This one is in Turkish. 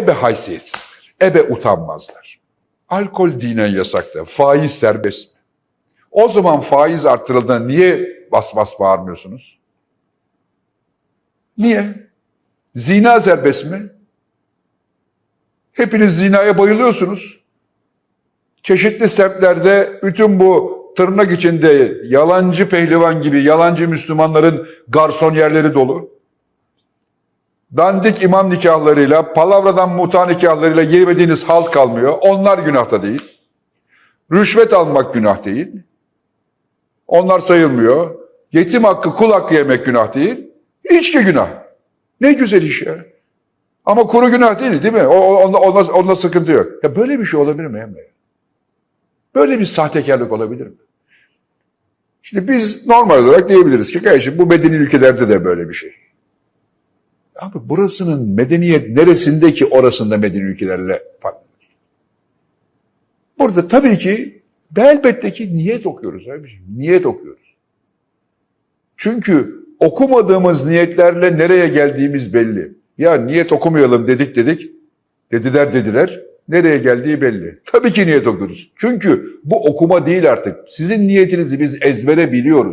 Ebe haysiyetsizler, ebe utanmazlar. Alkol dinen yasakta, faiz serbest mi? O zaman faiz arttırıldığında niye bas bas bağırmıyorsunuz? Niye? Zina serbest mi? Hepiniz zinaya bayılıyorsunuz. Çeşitli semtlerde bütün bu tırnak içinde yalancı pehlivan gibi yalancı Müslümanların garson yerleri dolu. Dandik imam nikahlarıyla, palavradan muta nikahlarıyla yemediğiniz halt kalmıyor. Onlar günahta değil. Rüşvet almak günah değil. Onlar sayılmıyor. Yetim hakkı, kul hakkı yemek günah değil. İçki günah. Ne güzel iş ya. Ama kuru günah değil değil mi? O- onda, onda, onda sıkıntı yok. Ya böyle bir şey olabilir mi Emre? Böyle bir sahtekarlık olabilir mi? Şimdi biz normal olarak diyebiliriz ki kardeşim bu medeni ülkelerde de böyle bir şey. Abi burasının medeniyet neresinde ki orasında medeni ülkelerle farklı? Burada tabii ki elbette ki niyet okuyoruz abiciğim. Niyet okuyoruz. Çünkü okumadığımız niyetlerle nereye geldiğimiz belli. Ya niyet okumayalım dedik dedik. Dediler dediler. Nereye geldiği belli. Tabii ki niyet okuyoruz. Çünkü bu okuma değil artık. Sizin niyetinizi biz ezbere biliyoruz.